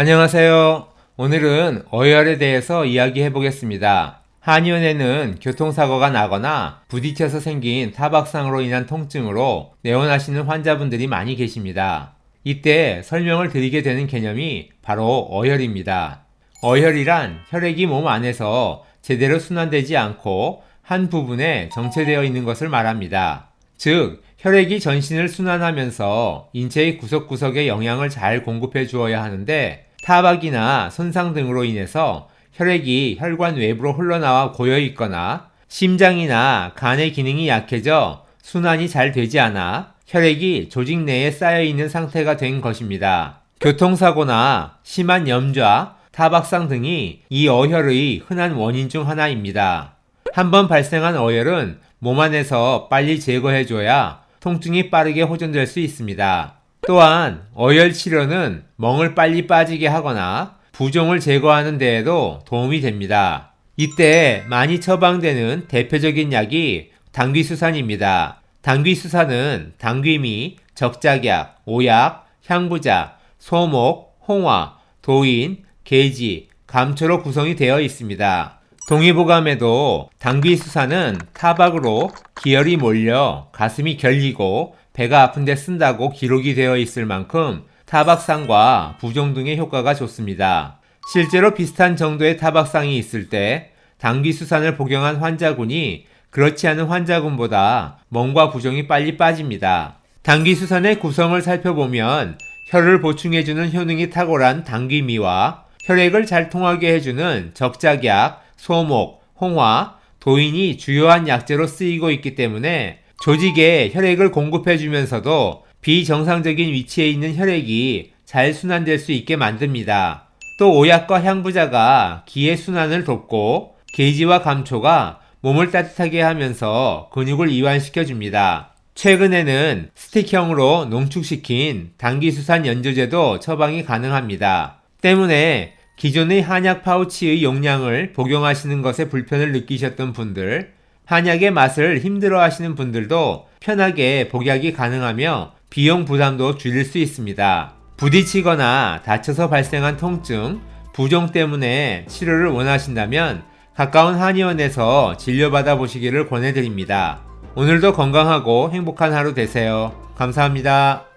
안녕하세요. 오늘은 어혈에 대해서 이야기해 보겠습니다. 한의원에는 교통사고가 나거나 부딪혀서 생긴 타박상으로 인한 통증으로 내원하시는 환자분들이 많이 계십니다. 이때 설명을 드리게 되는 개념이 바로 어혈입니다. 어혈이란 혈액이 몸 안에서 제대로 순환되지 않고 한 부분에 정체되어 있는 것을 말합니다. 즉, 혈액이 전신을 순환하면서 인체의 구석구석에 영양을 잘 공급해 주어야 하는데 타박이나 손상 등으로 인해서 혈액이 혈관 외부로 흘러나와 고여 있거나 심장이나 간의 기능이 약해져 순환이 잘 되지 않아 혈액이 조직 내에 쌓여 있는 상태가 된 것입니다. 교통사고나 심한 염좌, 타박상 등이 이 어혈의 흔한 원인 중 하나입니다. 한번 발생한 어혈은 몸 안에서 빨리 제거해줘야 통증이 빠르게 호전될 수 있습니다. 또한 어혈 치료는 멍을 빨리 빠지게 하거나 부종을 제거하는 데에도 도움이 됩니다. 이때 많이 처방되는 대표적인 약이 당귀수산입니다. 당귀수산은 당귀미, 적작약, 오약, 향부작, 소목, 홍화, 도인, 계지, 감초로 구성이 되어 있습니다. 동의보감에도 당귀수산은 타박으로 기혈이 몰려 가슴이 결리고 배가 아픈데 쓴다고 기록이 되어 있을 만큼 타박상과 부종 등의 효과가 좋습니다. 실제로 비슷한 정도의 타박상이 있을 때 당귀 수산을 복용한 환자군이 그렇지 않은 환자군보다 멍과 부종이 빨리 빠집니다. 당귀 수산의 구성을 살펴보면 혈을 보충해주는 효능이 탁월한 당귀미와 혈액을 잘 통하게 해주는 적작약, 소목, 홍화, 도인이 주요한 약재로 쓰이고 있기 때문에 조직에 혈액을 공급해주면서도 비정상적인 위치에 있는 혈액이 잘 순환될 수 있게 만듭니다. 또 오약과 향부자가 기의 순환을 돕고 게이지와 감초가 몸을 따뜻하게 하면서 근육을 이완시켜 줍니다. 최근에는 스틱형으로 농축시킨 당기수산 연조제도 처방이 가능합니다. 때문에 기존의 한약 파우치의 용량을 복용하시는 것에 불편을 느끼셨던 분들, 한약의 맛을 힘들어 하시는 분들도 편하게 복약이 가능하며 비용 부담도 줄일 수 있습니다. 부딪히거나 다쳐서 발생한 통증, 부종 때문에 치료를 원하신다면 가까운 한의원에서 진료받아 보시기를 권해드립니다. 오늘도 건강하고 행복한 하루 되세요. 감사합니다.